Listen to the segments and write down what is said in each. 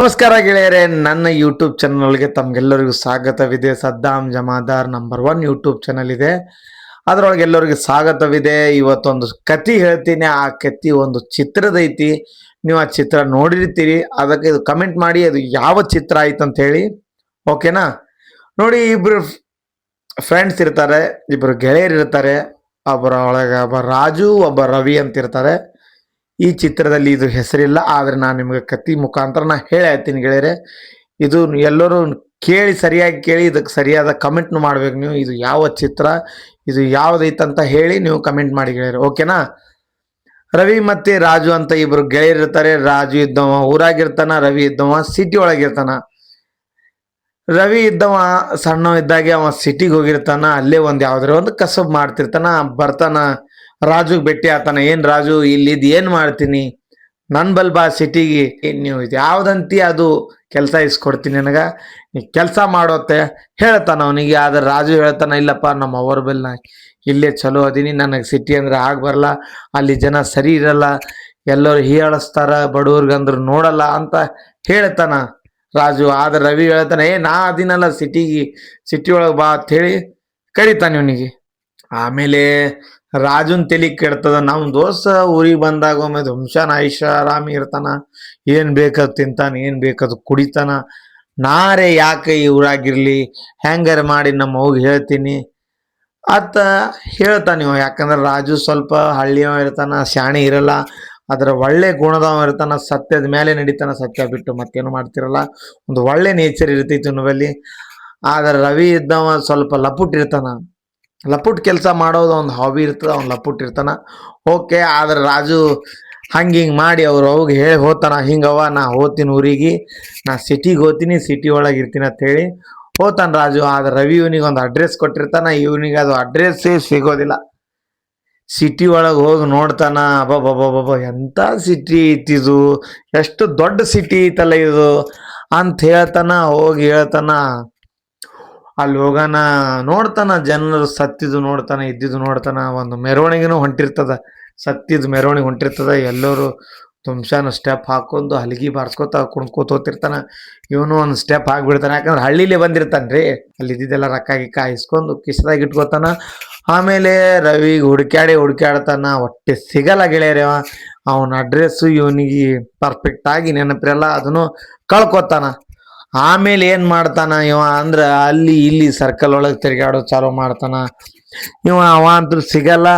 ನಮಸ್ಕಾರ ಗೆಳೆಯರೆ, ನನ್ನ ಯೂಟ್ಯೂಬ್ ಚಾನಲ್ಗೆ ತಮ್ಗೆಲ್ಲರಿಗೂ ಸ್ವಾಗತವಿದೆ. Saddam Jamadar number one YouTube channel ಇದೆ. ಅದರೊಳಗೆ ಎಲ್ಲರಿಗೂ ಸ್ವಾಗತವಿದೆ. ಇವತ್ತೊಂದು ಕತಿ ಹೇಳ್ತೀನಿ. ಆ ಕತಿ ಒಂದು ಚಿತ್ರದೈತಿ ನೀವು ಆ ಚಿತ್ರ ನೋಡಿರ್ತೀರಿ. ಅದಕ್ಕೆ ಇದು ಕಮೆಂಟ್ ಮಾಡಿ, ಅದು ಯಾವ ಚಿತ್ರ ಆಯ್ತು ಅಂತ ಹೇಳಿ. ಓಕೆನಾ ನೋಡಿ, ಇಬ್ರು ಫ್ರೆಂಡ್ಸ್ ಇರ್ತಾರೆ ಇಬ್ಬರು ಗೆಳೆಯರು ಇರ್ತಾರೆ ಒಬ್ಬರ ಒಳಗೆ ಒಬ್ಬ ರಾಜು, ಒಬ್ಬ ರವಿ ಅಂತ ಇರ್ತಾರೆ. ಈ ಚಿತ್ರದಲ್ಲಿ ಇದು ಹೆಸರಿಲ್ಲ, ಆದರೆ ನಾನು ನಿಮಗೆ ಕತ್ತಿ ಮುಖಾಂತರ ನಾ ಹೇಳ್ತೀನಿ ಗೆಳೆಯರೆ. ಇದು ಎಲ್ಲರೂ ಕೇಳಿ ಸರಿಯಾಗಿ ಕೇಳಿ, ಇದಕ್ಕೆ ಸರಿಯಾದ ಕಮೆಂಟ್ನು ಮಾಡ್ಬೇಕು ನೀವು. ಇದು ಯಾವ ಚಿತ್ರ, ಇದು ಯಾವ್ದೈತಂತ ಹೇಳಿ ನೀವು ಕಮೆಂಟ್ ಮಾಡಿ ಗೆಳೆಯರು. ಓಕೆನಾ ರವಿ ಮತ್ತೆ ರಾಜು ಅಂತ ಇಬ್ಬರು ಗೆಳೆಯರಿರ್ತಾರೆ ರಾಜು ಇದ್ದವ ಊರಾಗಿರ್ತಾನ, ರವಿ ಇದ್ದವ ಸಿಟಿ ಒಳಗಿರ್ತಾನ. ರವಿ ಇದ್ದವ ಸಣ್ಣ ಇದ್ದಾಗೆ ಅವ ಸಿಟಿಗೆ ಹೋಗಿರ್ತಾನ, ಅಲ್ಲೇ ಒಂದು ಯಾವ್ದಾರ ಒಂದು ಕಸಬ್ ಮಾಡ್ತಿರ್ತಾನ, ಬರ್ತಾನ. ರಾಜುಗ್ ಭೇಟಿ ಆತನ. ಏನ್ ರಾಜು, ಇಲ್ಲಿದ್ ಏನ್ ಮಾಡ್ತೀನಿ? ನನ್ ಬಲ್ಬಾ ಸಿಟಿಗೆ. ನೀವು ಯಾವ್ದಂತಿ ಅದು ಕೆಲಸ ಇಸ್ಕೊಡ್ತೀನಿ ನನಗ? ನೀ ಕೆಲಸ ಮಾಡೋತ್ತೆ, ಹೇಳ್ತಾನ ಅವನಿಗೆ. ಆದ್ರೆ ರಾಜು ಹೇಳ್ತಾನ, ಇಲ್ಲಪ್ಪ, ನಮ್ಮ ಅವರ ಬಲ್ ಇಲ್ಲೇ ಚಲೋ ಅದೀನಿ. ನನಗೆ ಸಿಟಿ ಅಂದ್ರೆ ಆಗ ಬರಲ್ಲ ಅಲ್ಲಿ ಜನ ಸರಿ ಇರಲ್ಲ. ಎಲ್ಲರೂ ಹೀಯಾಳಿಸ್ತಾರ. ಬಡವ್ರಿಗಂದ್ರು ನೋಡಲ್ಲ ಅಂತ ಹೇಳ್ತಾನ ರಾಜು. ಆದ್ರೆ ರವಿ ಹೇಳ್ತಾನೆ, ಏ, ನಾ ಅದಿನಲ್ಲ ಸಿಟಿಗೆ. ಸಿಟಿ ಒಳಗೆ ಬಾ ಅಂತ ಹೇಳಿ ಕರಿತಾನೆ ಇವನಿಗೆ. ಆಮೇಲೆ ರಾಜುನ್ ತಲಿ ಕೆಡ್ತದ. ನಮ್ ದೋಸ್ತ ಊರಿಗೆ ಬಂದಾಗ ಒಮ್ಮೆ ಹುಂಶಾನ ಐಷಾರಾಮಿ ಇರ್ತಾನ. ಏನ್ ಬೇಕದ್ ತಿಂತಾನ, ಏನ್ ಬೇಕದ್ ಕುಡಿತಾನ. ನಾರೇ ಯಾಕೆ ಈ ಊರಾಗಿರ್ಲಿ? ಹೆಂಗಾರ ಮಾಡಿ ನಮ್ಮ ಅವ್ಗೆ ಹೇಳ್ತೀನಿ. ಅತ್ತ ಹೇಳ್ತಾನ ಇವ. ಯಾಕಂದ್ರೆ ರಾಜು ಸ್ವಲ್ಪ ಹಳ್ಳಿಯವ ಇರ್ತಾನ, ಶಾಣೆ ಇರಲ್ಲ. ಅದರ ಒಳ್ಳೆ ಗುಣದವ ಇರ್ತಾನ. ಸತ್ಯದ ಮೇಲೆ ನಡೀತಾನ ಸತ್ಯ ಬಿಟ್ಟು ಮತ್ತೇನು ಮಾಡ್ತಿರಲ್ಲ. ಒಂದು ಒಳ್ಳೆ ನೇಚರ್ ಇರ್ತೈತಿ ನಮ್ಮಲ್ಲಿ ಆದ್ರೆ ರವಿ ಇದ್ದವ ಸ್ವಲ್ಪ ಲಪುಟ್ ಲಪುಟ್ ಕೆಲಸ ಮಾಡೋದು ಒಂದು ಹಾಬಿ ಇರ್ತದೆ, ಅವ್ನು ಲಪುಟ್ ಇರ್ತಾನ. ಓಕೆ ಆದ್ರೆ ರಾಜು ಹಂಗೆ ಹಿಂಗೆ ಮಾಡಿ ಅವ್ರು ಅವಾಗ ಹೇಳಿ ಹೋತಾನ ಹಿಂಗವ ನಾ ಹೋತೀನಿ ಊರಿಗೆ, ನಾ ಸಿಟಿಗೆ ಹೋತೀನಿ ಸಿಟಿ ಒಳಗೆ ಇರ್ತೀನಿ ಅಂತ ಹೇಳಿ ಹೋತಾನ ರಾಜು. ಆದ್ರೆ ರವಿ ಇವನಿಗೆ ಒಂದು ಅಡ್ರೆಸ್ ಕೊಟ್ಟಿರ್ತಾನ, ಇವನಿಗೆ ಅದು ಅಡ್ರೆಸ್ಸೇ ಸಿಗೋದಿಲ್ಲ. ಸಿಟಿ ಒಳಗೆ ಹೋಗಿ ನೋಡ್ತಾನ ಅಬ್ಬಬ್ಬಬ್ಬಬ್ಬ ಎಂಥ ಸಿಟಿ ಐತಿದು ಎಷ್ಟು ದೊಡ್ಡ ಸಿಟಿ ಐತಲ್ಲ ಇದು ಅಂತ ಹೇಳ್ತಾನ, ಹೋಗಿ ಹೇಳ್ತಾನ. ಅಲ್ಲಿ ಹೋಗಾನ ನೋಡ್ತಾನ, ಜನರು ಸತ್ತಿದ್ದು ನೋಡ್ತಾನ, ಇದ್ದಿದ್ದು ನೋಡ್ತಾನ, ಒಂದು ಮೆರವಣಿಗೆನೂ ಹೊಂಟಿರ್ತದ. ಸತ್ತಿದ್ದು ಮೆರವಣಿಗೆ ಹೊಂಟಿರ್ತದ, ಎಲ್ಲರೂ ತುಮ್ಶಾನ ಸ್ಟೆಪ್ ಹಾಕೊಂಡು ಹಲಗಿ ಬಾರ್ಸ್ಕೊತ ಕುಣ್ಕೋತ ಹೋಗ್ತಿರ್ತಾನ ಇವನು ಒಂದು ಸ್ಟೆಪ್ ಹಾಕ್ಬಿಡ್ತಾನೆ ಯಾಕಂದ್ರೆ ಹಳ್ಳಿಲಿ ಬಂದಿರ್ತಾನೆ ರೀ. ಅಲ್ಲಿ ಇದ್ದಿದ್ದೆಲ್ಲ ರೊಕ್ಕ ಗಿಕ್ಕ ಇಸ್ಕೊಂಡು ಕಿಸದಾಗ ಇಟ್ಕೋತಾನ. ಆಮೇಲೆ ರವಿಗೆ ಹುಡುಕ್ಯಾಡಿ ಹುಡುಕ್ಯಾಡ್ತಾನ ಒಟ್ಟೆ ಸಿಗಲ್ಲ ಗೆಳೆಯರಿ ಅವ. ಅವನ ಅಡ್ರೆಸ್ಸು ಇವನಿಗೆ ಪರ್ಫೆಕ್ಟ್ ಆಗಿ ನೆನಪಿರಲ್ಲ, ಅದನ್ನು ಕಳ್ಕೊತಾನ. ಆಮೇಲೆ ಏನ್ ಮಾಡ್ತಾನ ಇವ ಅಂದ್ರ ಅಲ್ಲಿ ಇಲ್ಲಿ ಸರ್ಕಲ್ ಒಳಗೆ ತಿರ್ಗಾಡೋ ಚಾಲು ಮಾಡ್ತಾನ. ಇವ ಅವ ಅಂತೂ ಸಿಗಲ್ಲ.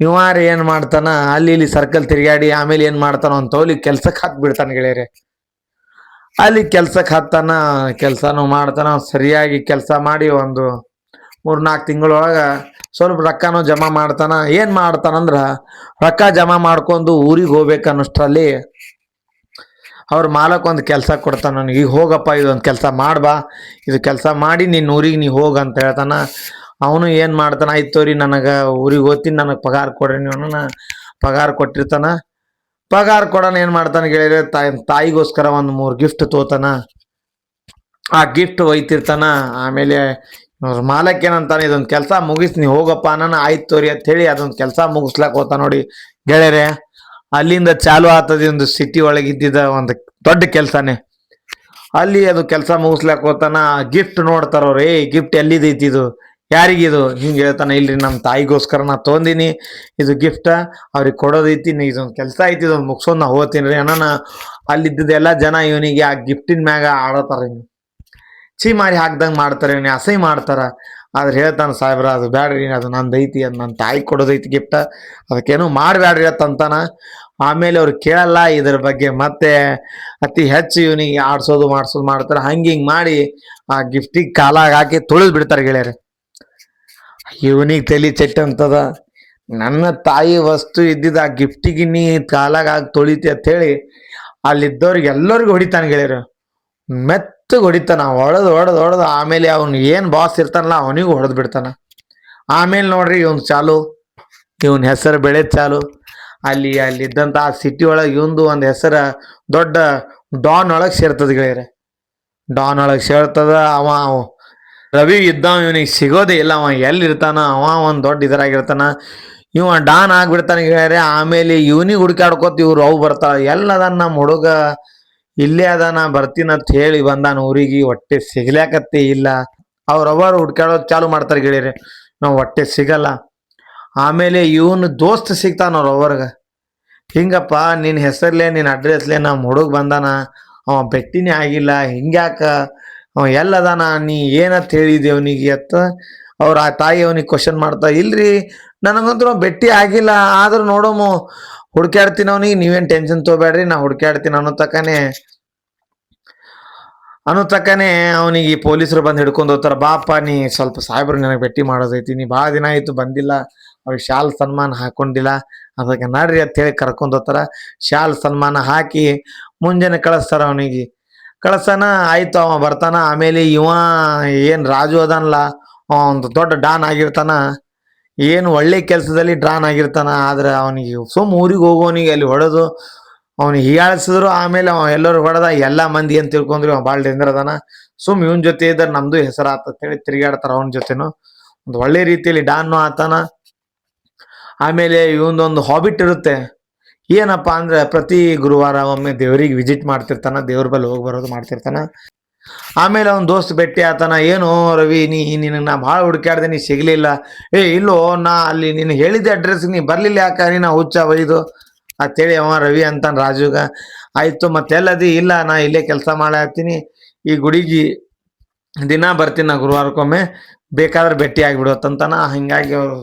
ಇವಾರ ಏನ್ ಮಾಡ್ತಾನ? ಅಲ್ಲಿ ಇಲ್ಲಿ ಸರ್ಕಲ್ ತಿರ್ಗಾಡಿ ಆಮೇಲೆ ಏನ್ ಮಾಡ್ತಾನ ಅಂತ ತೋಲಿ ಕೆಲ್ಸಕ್ಕೆ ಹಾಕ್ಬಿಡ್ತಾನ ಗೆಳೆಯರೆ. ಅಲ್ಲಿ ಕೆಲ್ಸಕ್ಕೆ ಹತ್ತಾನ ಕೆಲಸನೂ ಮಾಡ್ತಾನ, ಸರಿಯಾಗಿ ಕೆಲಸ ಮಾಡಿ ಒಂದು ಮೂರ್ನಾಲ್ಕು ತಿಂಗಳೊಳಗ ಸ್ವಲ್ಪ ರೊಕ್ಕನೂ ಜಮಾ ಮಾಡ್ತಾನ. ಏನು ಮಾಡ್ತಾನಂದ್ರ ರೊಕ್ಕ ಜಮಾ ಮಾಡ್ಕೊಂಡು ಊರಿಗೆ ಹೋಗ್ಬೇಕು ಅನ್ನೋಷ್ಟ್ರಲ್ಲಿ ಅವ್ರ ಮಾಲಕ್ ಒಂದು ಕೆಲಸ ಕೊಡ್ತಾನ, ನನಗೆ ಈಗ ಹೋಗಪ್ಪ ಇದೊಂದು ಕೆಲಸ ಮಾಡ್ಬಾ, ಇದು ಕೆಲಸ ಮಾಡಿ ನಿನ್ನ ಊರಿಗೆ ನೀ ಹೋಗ ಅಂತ ಹೇಳ್ತಾನ. ಅವನು ಏನು ಮಾಡ್ತಾನೆ, ಆಯ್ತು ನನಗೆ ಊರಿಗೆ ಹೋಗ್ತೀನಿ, ನನಗೆ ಪಗಾರ ಕೊಡ್ರಿ ನೀವು ಪಗಾರ ಕೊಟ್ಟಿರ್ತಾನ. ಪಗಾರ ಕೊಡೋಣ, ಏನು ಮಾಡ್ತಾನೆ ಗೆಳೆಯರೆ, ತಾಯಿ, ತಾಯಿಗೋಸ್ಕರ ಒಂದು ಮೂರು ಗಿಫ್ಟ್ ತೋತಾನ. ಆ ಗಿಫ್ಟ್ ಒಯ್ತಿರ್ತಾನ. ಆಮೇಲೆ ಮಾಲಕ್ ಏನಂತಾನೆ, ಇದೊಂದು ಕೆಲಸ ಮುಗಿಸ್, ನೀ ಹೋಗಪ್ಪ ನಾನು ಆಯ್ತು ತೋರಿ ಅಂತ ಹೇಳಿ ಅದೊಂದು ಕೆಲಸ ಮುಗಿಸ್ಲಾಕ್ ಹೋತ ನೋಡಿ ಗೆಳೆಯರೆ. ಅಲ್ಲಿಂದ ಚಾಲು ಆಗ್ತದೆ ಒಂದು ಸಿಟಿ ಒಳಗೆ ಇದ್ದಿದ್ದ ಒಂದು ದೊಡ್ಡ ಕೆಲಸನೇ. ಅಲ್ಲಿ ಅದು ಕೆಲಸ ಮುಗಿಸ್ಲಾಕ್ ಹೋತಾನ ಗಿಫ್ಟ್ ನೋಡ್ತಾರ ಅವ್ರು ಏ ಗಿಫ್ಟ್ ಎಲ್ಲಿದೈತಿ ಇದು ಯಾರಿಗಿದು? ಹಿಂಗೆ ಹೇಳ್ತಾನ, ಇಲ್ರಿ ನಮ್ಮ ತಾಯಿಗೋಸ್ಕರ ನಾ ತೊಂದಿನಿ ಇದು ಗಿಫ್ಟ ಅವ್ರಿಗೆ ಕೊಡೋದೈತಿ ಇದೊಂದು ಕೆಲಸ ಐತಿ, ಇದೊಂದು ಮುಗಿಸೋದು ನಾ ಹೋಗ್ತೀನಿ ರೀ ಅಣ್ಣ ಅಲ್ಲಿದ್ದ ಎಲ್ಲ ಜನ ಇವನಿಗೆ ಆ ಗಿಫ್ಟಿನ ಮ್ಯಾಗ ಆಡತಾರ ಇವ್ನು. ಚೀ ಮಾರಿ ಹಾಕ್ದಂಗೆ ಮಾಡ್ತಾರೆ, ಇವನಿಗೆ ಅಸಹ್ಯ ಮಾಡ್ತಾರ. ಆದ್ರೆ ಹೇಳ್ತಾನೆ ಸಾಹೇಬ್ರ, ಅದು ಬ್ಯಾಡ್ರಿ ಅದು ನಂದು ಐತಿ, ಅದು ನನ್ನ ತಾಯಿ ಕೊಡೋದೈತಿ ಗಿಫ್ಟ ಅದಕ್ಕೇನು ಮಾಡಬ್ಯಾಡ್ರಿ ಅಂತ ಅಂತಾನ. ಆಮೇಲೆ ಅವ್ರು ಕೇಳಲ್ಲ, ಇದ್ರ ಬಗ್ಗೆ ಮತ್ತೆ ಅತಿ ಹೆಚ್ಚು ಇವನಿಗೆ ಆಡ್ಸೋದು, ಮಾಡ್ಸೋದು ಮಾಡ್ತಾರೆ. ಹಂಗೆ ಹಿಂಗೆ ಮಾಡಿ ಆ ಗಿಫ್ಟಿಗೆ ಕಾಲಾಗ ಹಾಕಿ ತುಳಿದು ಬಿಡ್ತಾರೆ ಗೆಳೆಯರೆ. ಇವನಿಗೆ ತಲೆ ಚೆಟ್ಟ ಅಂತದ. ನನ್ನ ತಾಯಿ ವಸ್ತು ಇದ್ದಿದ್ದ ಆ ಗಿಫ್ಟಿಗೆ ನೀ ಕಾಲಾಗ ಹಾಕಿ ತೊಳಿತಿ ಅಂತ ಹೇಳಿ ಅಲ್ಲಿದ್ದವ್ರಿಗೆ ಎಲ್ಲರಿಗೂ ಹೊಡಿತಾನೆ ಗೆಳೆಯರು. ಮೆತ್ತಗೆ ಹೊಡಿತಾನ ಹೊಡೆದು ಹೊಡೆದು ಹೊಡೆದು ಆಮೇಲೆ ಅವ್ನು ಏನು ಬಾಸ್ ಇರ್ತಾನಲ್ಲ ಅವನಿಗೂ ಹೊಡೆದು ಬಿಡ್ತಾನ. ಆಮೇಲೆ ನೋಡ್ರಿ ಇವನ್ ಚಾಲು, ಇವನ್ ಹೆಸರು ಬೆಳೆ ಚಾಲು. ಅಲ್ಲಿ ಅಲ್ಲಿ ಇದ್ದಂತ ಆ ಸಿಟಿ ಒಳಗೆ ಇವಂದು ಒಂದು ಹೆಸರ ದೊಡ್ಡ ಡಾನ್ ಒಳಗೆ ಸೇರ್ತದ ಗೆಳೆಯರೆ. ಡಾನ್ ಒಳಗೆ ಸೇರ್ತದ, ಅವ ರವಿ ಇದ್ದವ ಇವನಿಗೆ ಸಿಗೋದೇ ಇಲ್ಲ, ಅವ ಎಲ್ಲಿ ಇರ್ತಾನ, ಅವ ಒಂದು ದೊಡ್ಡ ಇದರಾಗಿರ್ತಾನ. ಇವ ಡಾನ್ ಆಗ್ಬಿಡ್ತಾನೆ ಗೆಳೆಯರೆ, ಆಮೇಲೆ ಇವನಿಗೆ ಹುಡುಕಾಡ್ಕೋತ ಇವ್ರು ಅವು ಬರ್ತಾವ ಎಲ್ಲದ ನಮ್ಮ ಹುಡುಗ ಇಲ್ಲೇ ಅದಾನ ಬರ್ತೀನಂತ ಹೇಳಿ ಬಂದಾನ ಊರಿಗೆ, ಹೊಟ್ಟೆ ಸಿಗ್ಲಾಕತ್ತೆ ಇಲ್ಲ. ಅವ್ರವರು ಹುಡ್ಕಾಡೋದು ಚಾಲು ಮಾಡ್ತಾರೆ ಗೆಳೆಯರೆ. ನಾವು ಹೊಟ್ಟೆ ಸಿಗಲ್ಲ. ಆಮೇಲೆ ಇವನು ದೋಸ್ತ್ ಸಿಗ್ತಾನ ಅವ್ರವ್ರಿಗೆ ಹಿಂಗಪ್ಪ ನಿನ್ನ ಹೆಸರ್ಲೆ ನಿನ್ನ ಅಡ್ರೆಸ್ಲೆ ನಮ್ಮ ಹುಡುಗ ಬಂದಾನ. ಅವ ಭೆಟ್ಟಿನೇ ಆಗಿಲ್ಲ, ಹಿಂಗ್ಯಾಕ? ಅವ ಎಲ್ಲದಾನ ನೀ ಏನಂತ ಹೇಳಿದೆ ಅವನಿಗೆ ಅತ್ತ ಅವ್ರ ಆ ತಾಯಿ ಅವನಿಗೆ ಕ್ವಶನ್ ಮಾಡ್ತಾ, ಇಲ್ರಿ, ನನಗಂತೂ ಬೆಟ್ಟಿ ಆಗಿಲ್ಲ, ಆದ್ರೂ ನೋಡೋಮು ಹುಡ್ಕ್ಯಾಡ್ತೀನಿ ನೀವೇನ್ ಟೆನ್ಷನ್ ತಗೋಬೇಡ್ರಿ, ನಾ ಹುಡ್ಕ್ಯಾಡ್ತೀನಿ ಅನ್ನೋ ತಕ್ಕನೆ ಅನ್ನೋ ತಕ್ಕನೆ ಅವನಿಗೆ ಪೊಲೀಸರು ಬಂದು ಹಿಡ್ಕೊಂಡು ಹೋಗ್ತಾರ. ಬಾಪ ನೀ ಸ್ವಲ್ಪ ಸಾಹೇಬ್ರು ನನಗೆ ಭೇಟಿ ಮಾಡೋದೈತಿ, ನೀ ಭಾಳ ದಿನ ಆಯ್ತು ಬಂದಿಲ್ಲ, ಅವ್ರಿಗೆ ಶಾಲ್ ಸನ್ಮಾನ ಹಾಕೊಂಡಿಲ್ಲ. ಅದಕ್ಕೆ ನಡ್ರಿ ಅಂತ ಹೇಳಿ ಕರ್ಕೊಂಡು ಹೋಗ್ತಾರ. ಶಾಲ್ ಸನ್ಮಾನ ಹಾಕಿ ಮುಂಜಾನೆ ಕಳಿಸ್ತಾರ ಅವನಿಗೆ. ಕಳ್ಸನ, ಆಯ್ತು ಅವ ಬರ್ತಾನ. ಆಮೇಲೆ ಇವ ಏನು ರಾಜು ಅದಾನಲ್ಲ ಅವ ಒಂದು ದೊಡ್ಡ ಡಾನ್ ಆಗಿರ್ತಾನ. ಏನು ಒಳ್ಳೆ ಕೆಲಸದಲ್ಲಿ ಡ್ರಾನ್ ಆಗಿರ್ತಾನ, ಆದ್ರೆ ಅವನಿಗೆ ಸುಮ್ ಊರಿಗೆ ಹೋಗೋನಿಗೆ ಅಲ್ಲಿ ಹೊಡೆದು ಅವನಿಗೆ ಹೀಯಾಳಿಸಿದ್ರು, ಆಮೇಲೆ ಅವ ಎಲ್ಲರೂ ಹೊಡೆದ, ಎಲ್ಲಾ ಮಂದಿ ಅಂತ ತಿಳ್ಕೊಂಡ್ರಿ ಅವ್ ಭಾಳ ಡೇಂಜರ್ ಸುಮ್ ಇವನ್ ಜೊತೆ ಇದ್ರೆ ನಮ್ದು ಹೆಸರು ಹೇಳಿ ತಿರುಗಾಡ್ತಾರ ಅವನ ಜೊತೆನು. ಒಂದು ಒಳ್ಳೆ ರೀತಿಯಲ್ಲಿ ಡಾನ್ ಆತಾನ. ಆಮೇಲೆ ಇವನೊಂದು ಹಾಬಿಟ್ ಇರುತ್ತೆ. ಏನಪ್ಪಾ ಅಂದ್ರೆ ಪ್ರತಿ ಗುರುವಾರ ಒಮ್ಮೆ ದೇವರಿಗೆ ವಿಸಿಟ್ ಮಾಡ್ತಿರ್ತಾನ, ದೇವ್ರ ಬಲ್ಲಿ ಹೋಗಿ ಬರೋದು ಮಾಡ್ತಿರ್ತಾನ. ಆಮೇಲೆ ಅವ್ನ ದೋಸ್ತ್ ಭೇಟಿ ಆತನ, ಏನು ರವಿ, ನೀ, ನಿನಗೆ ನಾ ಭಾಳ ಹುಡ್ಕಾಡ್ದೆ ನೀ ಸಿಗಲಿಲ್ಲ. ಏ, ಇಲ್ಲೋ, ನಾ ಅಲ್ಲಿ ನೀನು ಹೇಳಿದ್ದೆ ಅಡ್ರೆಸ್ ನೀ ಬರಲಿಲ್ಲ ಯಾಕ? ನೀನು ಹುಚ್ಚ, ಒಯ್ದು. ಅಂತೇಳಿ ಅವ ರವಿ ಅಂತಾನ ರಾಜುಗ. ಆಯ್ತು, ಮತ್ತೆಲ್ಲದಿ? ಇಲ್ಲ, ನಾ ಇಲ್ಲೇ ಕೆಲಸ ಮಾಡಾಕ್ತೀನಿ ಈ ಗುಡಿಗೆ ದಿನ ಬರ್ತೀನಿ ನಾ ಗುರುವಾರಕ್ಕೊಮ್ಮೆ ಬೇಕಾದ್ರೆ ಭೇಟಿ ಆಗಿಬಿಡುತ್ತಂತಾನ. ಹಿಂಗಾಗಿ ಅವರು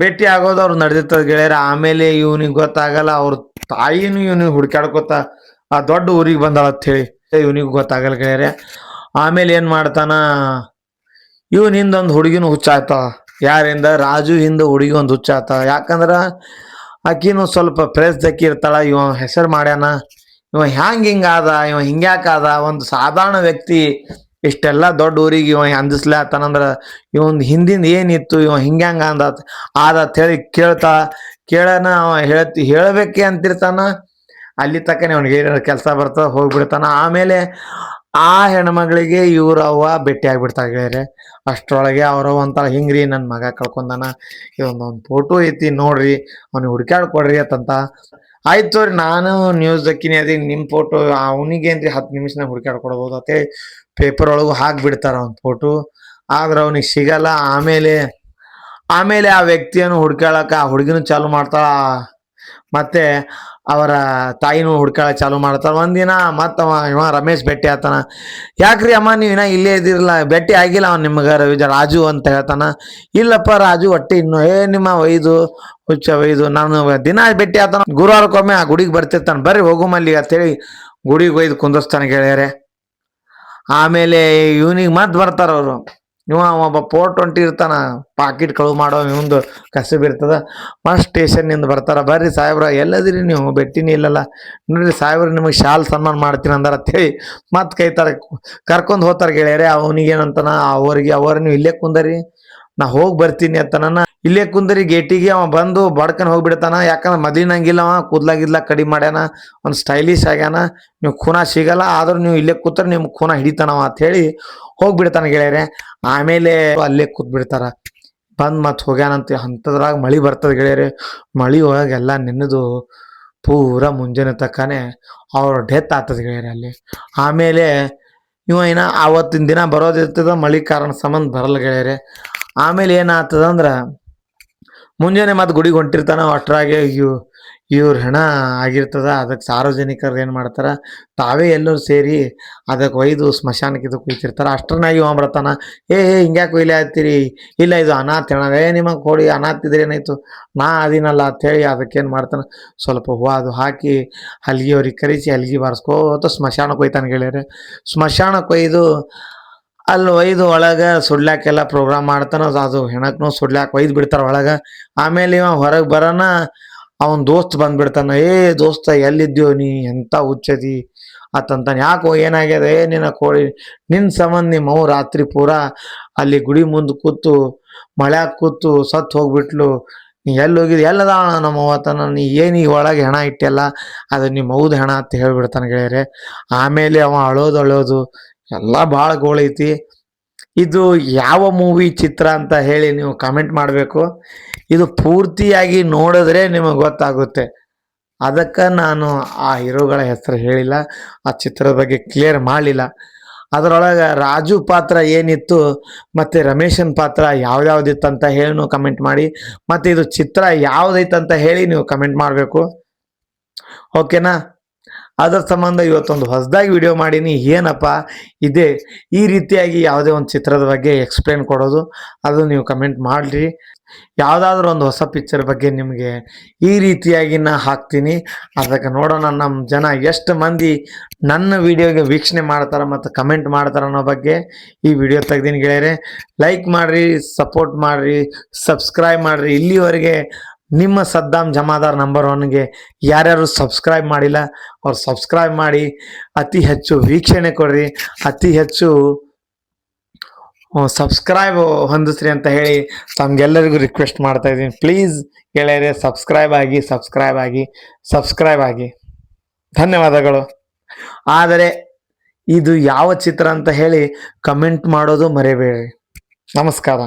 ಭೇಟಿ ಆಗೋದು ಅವ್ರು ನಡೆದಿರ್ತದ ಗೆಳೆಯರ. ಆಮೇಲೆ ಇವನಿಗೆ ಗೊತ್ತಾಗಲ್ಲ, ಅವ್ರ ತಾಯಿನೂ ಇವನಿಗೆ ಹುಡ್ಕ್ಯಾಡ್ಕೊತ ಆ ದೊಡ್ಡ ಊರಿಗೆ ಬಂದಾಳ ಹೇಳಿ ಇವನಿಗೆ ಗೊತ್ತಾಗಲ್ಲ ಗೆಳೆಯರೆ. ಆಮೇಲೆ ಏನ್ ಮಾಡ್ತಾನ? ಇವನ್ ಹಿಂದೊಂದು ಹುಡುಗಿನ ಹುಚ್ಚಾತ. ಯಾರಿಂದ? ರಾಜು ಹಿಂದ ಹುಡುಗಿ ಒಂದು ಹುಚ್ಚಾತ. ಯಾಕಂದ್ರ ಆಕಿನೂ ಸ್ವಲ್ಪ ಪ್ರೇಸ್ದಕ್ಕಿ ಇರ್ತಾಳ. ಇವ ಹೆಸರು ಮಾಡ್ಯಾನ. ಇವ ಹ್ಯಾಂಗೆ ಹಿಂಗ ಆದ? ಇವ ಹಿಂಗ್ಯಾಕ ಆದ? ಒಂದು ಸಾಧಾರಣ ವ್ಯಕ್ತಿ. ಇಷ್ಟೆಲ್ಲ ದೊಡ್ಡ ಊರಿಗೆ ಇವ ಅಂದಿಸ್ಲಾತನಂದ್ರ ಇವನ್ ಹಿಂದಿಂದ ಏನಿತ್ತು? ಇವ ಹಿಂಗ್ಯಾಂಗ ಅಂದ ಅಂತ ಹೇಳಿ ಕೇಳ್ತಾ. ಕೇಳನ ಅವ ಹೇಳ್ತಿ ಹೇಳಬೇಕೆ ಅಂತಿರ್ತಾನ. ಅಲ್ಲಿ ತಕ್ಕನೆ ಅವ್ನಿಗೆ ಏನಾದ್ರು ಕೆಲಸ ಬರ್ತದ, ಹೋಗ್ಬಿಡ್ತಾನ. ಆಮೇಲೆ ಆ ಹೆಣ್ಮಗಳಿಗೆ ಇವ್ರ ಅವ್ವ ಭೇಟಿ ಆಗ್ಬಿಡ್ತಾ ಗೆಳೆಯರೆ. ಅಷ್ಟ್ರೊಳಗೆ ಅವ್ರವ್ ಅಂತಾಳ, ಹಿಂಗ್ರಿ ನನ್ನ ಮಗ ಕಳ್ಕೊಂಡಾನ. ಇದೊಂದೊಂದು ಫೋಟೋ ಐತಿ, ನೋಡ್ರಿ. ಅವ್ನಿಗೆ ಹುಡ್ಕ್ಯಾಡ್ ಕೊಡ್ರಿ ಅಂತಂತ. ಆಯ್ತು ರೀ ನಾನು ನ್ಯೂಸ್ ದಕ್ಕಿನಿ, ಅದೇ ನಿಮ್ಮ ಫೋಟೋ ಅವನಿಗೆ ಏನ್ರಿ ಹತ್ತು ನಿಮಿಷನಾಗ ಹುಡ್ಕ್ಯಾಡ್ ಕೊಡ್ಬೋದು ಅಂತೇಳಿ ಪೇಪರ್ ಒಳಗೂ ಹಾಕ್ಬಿಡ್ತಾರ ಅವ್ನ ಫೋಟೋ ಆದ್ರೆ ಅವನಿಗೆ ಸಿಗಲ್ಲ. ಆಮೇಲೆ ಆಮೇಲೆ ಆ ವ್ಯಕ್ತಿಯನ್ನು ಹುಡ್ಕ್ಯಾಳಕ್ಕೆ ಆ ಹುಡುಗಿನೂ ಚಾಲು ಮಾಡ್ತಾಳ. ಮತ್ತೆ ಅವರ ತಾಯಿನೂ ಹುಡ್ಕಾಳ ಚಾಲು ಮಾಡ್ತಾರೆ ಒಂದಿನ ಮತ್ತವ ಇವ ರಮೇಶ್ ಭೇಟಿ ಆತಾನ. ಯಾಕ್ರಿ ಅಮ್ಮ ನೀವು ಇನ್ನ ಇಲ್ಲೇ ಇದ್ದಿರಲ್ಲ, ಭೇಟಿ ಆಗಿಲ್ಲ ಅವ್ನು ನಿಮ್ಗೆ ರವಿ ರಾಜು ಅಂತ ಹೇಳ್ತಾನ. ಇಲ್ಲಪ್ಪ ರಾಜು ಹೊಟ್ಟೆ ಇನ್ನು, ಏ ನಿಮ್ಮ ಒಯ್ದು, ಹುಚ್ಚ ಒಯ್ದು, ನಾನು ದಿನ ಭೇಟಿ ಆತಾನ. ಗುರುವಾರಕ್ಕೊಮ್ಮೆ ಆ ಗುಡಿಗೆ ಬರ್ತಿರ್ತಾನೆ. ಬರ್ರಿ ಹೋಗುಮಲ್ಲಿ ಅಂತೇಳಿ ಗುಡಿಗೆ ಒಯ್ದು ಕುಂದರ್ಸ್ತಾನೆ ಗೆಳೆಯರೆ. ಆಮೇಲೆ ಇವನಿಗೆ ಮತ್ತೆ ಬರ್ತಾರ ಅವರು. ಇವ ಒಬ್ಬ ಫೋರ್ ಟ್ವೆಂಟಿ ಇರ್ತಾನ, ಪಾಕಿಟ್ ಕಳುವು ಮಾಡೋ ಇವಂದು ಕಸಬ್ ಇರ್ತದ. ಮತ್ ಸ್ಟೇಷನ್ನಿಂದ ಬರ್ತಾರ, ಬರ್ರಿ ಸಾಹೇಬ್ರ, ಎಲ್ಲದಿರಿ ನೀವು, ಬೆಟ್ಟಿನಿ ಇಲ್ಲಲ್ಲ. ನೋಡ್ರಿ ಸಾಹೇಬ್ರ, ನಿಮಗೆ ಶಾಲ್ ಸನ್ಮಾನ ಮಾಡ್ತೀನಿ ಅಂದಾರ ಅಂತೇಳಿ ಮತ್ ಕೈತಾರ, ಕರ್ಕೊಂಡು ಹೋಗ್ತಾರ ಗೆಳೆಯರೇ ಅವನಿಗೆ ಏನಂತಾನ ಅವ್ರಿಗೆ, ಅವ್ರ ನೀವು ಇಲ್ಲೇ ಕುಂದರಿ. ನಾ ಹೋಗಿ ಬರ್ತೀನಿ ಅಂತನ ಇಲ್ಲೇ ಕುಂದರಿ ಗೇಟಿಗೆ, ಅವ ಬಂದು ಬಡ್ಕನ್ ಹೋಗ್ಬಿಡ್ತಾನ. ಯಾಕಂದ್ರೆ ಮೊದ್ಲಿನಂಗಿಲ್ಲ ಅವ, ಕೂದ್ಲಾಗಿದ್ಲ ಕಡಿಮೆ ಮಾಡ್ಯಾನ ಒಂದು ಸ್ಟೈಲಿಶ್ ಆಗ್ಯಾನ, ನೀವು ಖೂನ ಸಿಗಲ್ಲ, ಆದ್ರೂ ನೀವು ಇಲ್ಲೇ ಕೂತ್ರೆ ನಿಮ್ಗೆ ಖೂನ ಹಿಡಿತಾನವ ಅಂತ ಹೇಳಿ ಹೋಗ್ಬಿಡ್ತಾನ ಗೆಳೆಯರೆ. ಆಮೇಲೆ ಅಲ್ಲೇ ಕೂತ್ ಬಿಡ್ತಾರ ಬಂದ್ ಮತ್ ಹೋಗ್ಯಾನಂತ ಅಂತದ್ರಾಗ ಮಳಿ ಬರ್ತದ ಗೆಳೆಯರೆ. ಮಳಿ ಒಳಗೆ ಎಲ್ಲ ನೆನೆದು ಪೂರ ಮುಂಜಾನೆ ತಕ್ಕನೆ ಅವ್ರ ಡೆತ್ ಆಗ್ತದ ಗೆಳೆಯರೆ ಅಲ್ಲಿ. ಆಮೇಲೆ ಇವ ಏನ ಆವತ್ತಿನ ದಿನ ಬರೋದಿರ್ತದ, ಮಳಿ ಕಾರಣ ಸಂಬಂಧ ಬರಲ್ಲ ಗೆಳೆಯರೆ. ಆಮೇಲೆ ಏನಾಗ್ತದ ಅಂದ್ರ, ಮುಂಜಾನೆ ಮತ್ತೆ ಗುಡಿಗೆ ಹೊಂಟಿರ್ತಾನ ಅಷ್ಟರಾಗೆ ಇವ್, ಇವ್ರ ಹೆಣ ಆಗಿರ್ತದ ಅದಕ್ಕೆ ಸಾರ್ವಜನಿಕರು ಏನು ಮಾಡ್ತಾರೆ, ತಾವೇ ಎಲ್ಲರೂ ಸೇರಿ ಅದಕ್ಕೆ ಒಯ್ದು ಸ್ಮಶಾನಕ್ಕೆ ಇದು ಕುಯ್ತಿರ್ತಾರ. ಅಷ್ಟ್ರನಾಗಿ ಇವ ಬರ್ತಾನ ಏ ಏ, ಹಿಂಗ್ಯಾಕೆ ಕೊಯ್ಲೆ ಆಗ್ತೀರಿ ಇಲ್ಲ, ಇದು ಅನಾಥ ಹೆಣ, ಏ, ನಿಮಗೆ ಕೊಡಿ, ಅನಾಥ ಏನಾಯ್ತು? ನಾ ಅದಿನಲ್ಲ ಅದಕ್ಕೆ ಏನು ಮಾಡ್ತಾನ, ಸ್ವಲ್ಪ ಹೂವು ಅದು ಹಾಕಿ ಹಲ್ಗಿ ಅವ್ರಿಗೆ ಕರೆಸಿ ಹಲ್ಗಿ ಬಾರಿಸ್ಕೋತ ಸ್ಮಶಾನಕ್ಕೆ ಒಯ್ತಾನೆ ಗೆಳೆಯರೆ. ಸ್ಮಶಾನಕ್ಕೆ ಒಯ್ದು ಅಲ್ಲಿ ಒಯ್ದು ಒಳಗೆ ಸುಡ್ಲಾಕೆಲ್ಲ ಪ್ರೋಗ್ರಾಮ್ ಮಾಡ್ತಾನ, ಅದು- ಹೆಣಕ್ನು ಸುಡ್ಲಾಕ್ ಒಯ್ದು ಬಿಡ್ತಾರ ಒಳಗೆ. ಆಮೇಲೆ ಇವ ಹೊರಗೆ ಬರೋಣ ಅವನ ದೋಸ್ತ್ ಬಂದ್ಬಿಡ್ತಾನ, ಏ ದೋಸ್ತ, ಎಲ್ಲಿದ್ಯೋ ನೀ? ಎಂತ ಹುಚ್ಚದಿ? ಆತಂತಾನೆ ಯಾಕೋ ಏನಾಗ್ಯದ? ಏ, ನಿನ್ನ ಕೋಳಿ ನಿನ್ನ ಸಂಬಂಧ ನಿಮ್ಮ ಅವ್ವ ರಾತ್ರಿ ಪೂರಾ ಅಲ್ಲಿ ಗುಡಿ ಮುಂದೆ ಕೂತು ಮಳ್ಯಾಗ ಕೂತು ಸತ್ತು ಹೋಗ್ಬಿಟ್ಲು. ನೀ ಎಲ್ಲಿ ಹೋಗಿದ್ ಎಲ್ಲದ ನಮ್ಮ ಅವತನ ನೀ ಏನು ಈ ಒಳಗೆ ಹೆಣ ಇಟ್ಟೆಲ್ಲ? ಅದು ನಿಮ್ಮ ಹೌದು ಹೆಣ ಅಂತ ಹೇಳ್ಬಿಡ್ತಾನೆ ಗೆಳೆಯರೆ. ಆಮೇಲೆ ಅವ ಅಳೋದು ಅಳೋದು. ಎಲ್ಲ ಭಾಳ ಗೋಳೈತಿ ಇದು ಯಾವ ಮೂವಿ ಚಿತ್ರ ಅಂತ ಹೇಳಿ ನೀವು ಕಮೆಂಟ್ ಮಾಡಬೇಕು. ಇದು ಪೂರ್ತಿಯಾಗಿ ನೋಡಿದ್ರೆ ನಿಮಗೆ ಗೊತ್ತಾಗುತ್ತೆ. ಅದಕ್ಕೆ ನಾನು ಆ ಹೀರೋಗಳ ಹೆಸರು ಹೇಳಿಲ್ಲ, ಆ ಚಿತ್ರದ ಬಗ್ಗೆ ಕ್ಲಿಯರ್ ಮಾಡಲಿಲ್ಲ. ಅದರೊಳಗೆ ರಾಜು ಪಾತ್ರ ಏನಿತ್ತು, ಮತ್ತು ರಮೇಶನ್ ಪಾತ್ರ ಯಾವ್ದಾವ್ದಿತ್ತು ಅಂತ ಹೇಳಿ ನೀವು ಕಮೆಂಟ್ ಮಾಡಿ, ಮತ್ತು ಇದು ಚಿತ್ರ ಯಾವುದೈತಂತ ಹೇಳಿ ನೀವು ಕಮೆಂಟ್ ಮಾಡಬೇಕು. ಓಕೆನಾ ಅದರ ಸಂಬಂಧ ಇವತ್ತೊಂದು ಹೊಸದಾಗಿ ವಿಡಿಯೋ ಮಾಡೀನಿ. ಏನಪ್ಪ? ಇದೆ, ಈ ರೀತಿಯಾಗಿ ಯಾವುದೇ ಒಂದು ಚಿತ್ರದ ಬಗ್ಗೆ ಎಕ್ಸ್ಪ್ಲೇನ್ ಕೊಡೋದು, ಅದು ನೀವು ಕಮೆಂಟ್ ಮಾಡಿರಿ. ಯಾವುದಾದ್ರೂ ಒಂದು ಹೊಸ ಪಿಕ್ಚರ್ ಬಗ್ಗೆ ನಿಮಗೆ ಈ ರೀತಿಯಾಗಿ ನಾ ಹಾಕ್ತೀನಿ. ಅದಕ್ಕೆ ನೋಡೋಣ ನಮ್ಮ ಜನ ಎಷ್ಟು ಮಂದಿ ನನ್ನ ವಿಡಿಯೋಗೆ ವೀಕ್ಷಣೆ ಮಾಡ್ತಾರೆ ಮತ್ತು ಕಮೆಂಟ್ ಮಾಡ್ತಾರೆ ಅನ್ನೋ ಬಗ್ಗೆ ಈ ವಿಡಿಯೋ ತೆಗ್ದೀನಿ ಗೆಳೆಯರೆ. ಲೈಕ್ ಮಾಡಿರಿ ಸಪೋರ್ಟ್ ಮಾಡಿರಿ ಸಬ್ಸ್ಕ್ರೈಬ್ ಮಾಡಿರಿ. ಇಲ್ಲಿವರೆಗೆ ನಿಮ್ಮ ಸದ್ದಾಮ್ ಜಮಾದಾರ್ ನಂಬರ್ ಒನ್ಗೆ ಯಾರ್ಯಾರು ಸಬ್ಸ್ಕ್ರೈಬ್ ಮಾಡಿಲ್ಲ, ಅವ್ರು ಸಬ್ಸ್ಕ್ರೈಬ್ ಮಾಡಿ, ಅತಿ ಹೆಚ್ಚು ವೀಕ್ಷಣೆ ಕೊಡ್ರಿ, ಅತಿ ಹೆಚ್ಚು ಸಬ್ಸ್ಕ್ರೈಬ್ ಹೊಂದಿಸ್ರಿ ಅಂತ ಹೇಳಿ ತಮ್ಗೆಲ್ಲರಿಗೂ ರಿಕ್ವೆಸ್ಟ್ ಮಾಡ್ತಾ ಇದ್ದೀನಿ. ಪ್ಲೀಸ್ ಗೆಳೆಯರೆ ಸಬ್ಸ್ಕ್ರೈಬ್ ಆಗಿ ಸಬ್ಸ್ಕ್ರೈಬ್ ಆಗಿ ಸಬ್ಸ್ಕ್ರೈಬ್ ಆಗಿ. ಧನ್ಯವಾದಗಳು. ಆದರೆ ಇದು ಯಾವ ಚಿತ್ರ ಅಂತ ಹೇಳಿ ಕಮೆಂಟ್ ಮಾಡೋದು ಮರಿಬೇಡ್ರಿ ನಮಸ್ಕಾರ.